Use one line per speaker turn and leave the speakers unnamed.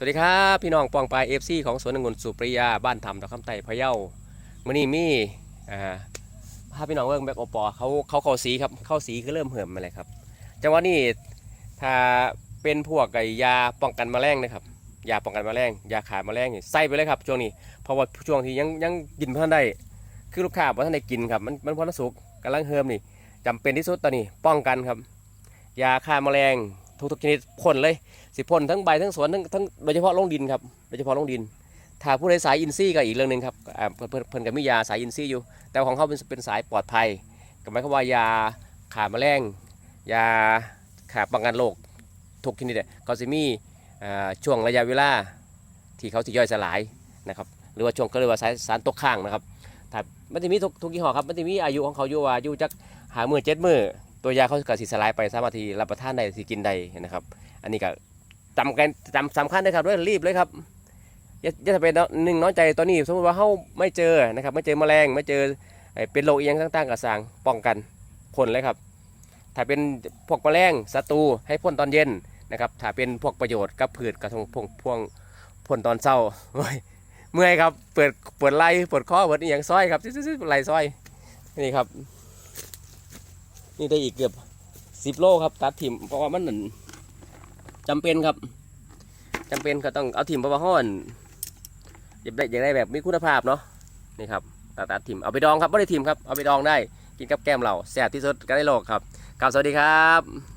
สวัสดีครับพี่น้องปองปลายเอฟซีของสวนองุ่นสุปริยาบ้านธรรมดอกคำไต่พะเยามื่อนี้มีอ่าพาพี่น้องเบิ่งแบกโอปอเขาเขาเข้าสีครับเข้าสีก็เริ่มเหิมมาเลยครับจังหวะนี้ถ้าเป็นพวกไก่ยาป้องกันแมลงนะครับยาป้องกันแมลงยาขาแมลงนี่ใส่ไปเลยครับช่วงนี้เพราะว่าช่วงที่ยังยังกินพื่อนได้ คือลูกค้าบ่ท่านได้กินครับมันมันพอสุกกำลังเหิมนี่จำเป็นที่สุดตอนนี้ป้องกันครับ ยาฆ่าแมลง ทุกๆชนิดพ่นเลย สิพ่นทั้งใบทั้งสวนทั้งทั้งโดยเฉพาะลงดินครับโดยเฉพาะลงดิน ถ้าผู้ใดสายอินซี่ก็อีกเรื่องหนึ่งครับเพิ่นเพิ่นเพิ่นก็มียาสายอินซี่อยู่ แต่ของเขาเป็นเป็นสายปลอดภัยก็หมายความว่ายาขาแมลงยาขาป้องกันโรคทุกชนิดเนี่ยเขาจะมีช่วงระยะเวลาที่เขาจะย่อยสลายนะครับหรือว่าช่วงก็เรียกว่าสารสารตกค้างนะครับถ้ามันจะมีทุกทุกยี่ห้อครับมันจะมีอายุของเขาอยู่ว่าอยู่จักหามือเจ็ดมือ ตัวยาเขาก็สิสลายไปสามาถที่รับประทานได้สิกินได้นะครับ อันนี้ก็จำกันจำสำคัญเลยครับด้วยรีบเลยครับอย่าอย่าจะเป็นหนึ่งน้อยใจตอนนี้สมมติว่าเขาไม่เจอนะครับไม่เจอแมลงไม่เจอเป็นโรคเอียงต่างๆกับสางป้องกันพ่นเลยครับ ถ้าเป็นพวกแมลงศัตรูให้พ่นตอนเย็นนะครับ ถ้าเป็นพวกประโยชน์กับพืชกระทงพวงพวงพ่นตอนเช้าเมื่อยครับเปิดเปิดไหล่ปวดคอเปิดอหย่างซอยครับซิๆๆไหล่ซอยนี่ครับ นี่ได้อีกเกือบสิบโลครับ ตัดถิ่มเพราะว่ามันนั่นจำเป็นครับจำเป็นก็ต้องเอาถิ่มเพราะว่าห้อนอยากได้อยากได้แบบมีคุณภาพเนาะนี่ครับตัดตัดถิ่มเอาไปดองครับไม่ได้ถิ่มครับเอาไปดองได้กินกับแก้มเราแซ่บที่สุดก็ได้โลกครับกราบสวัสดีครับ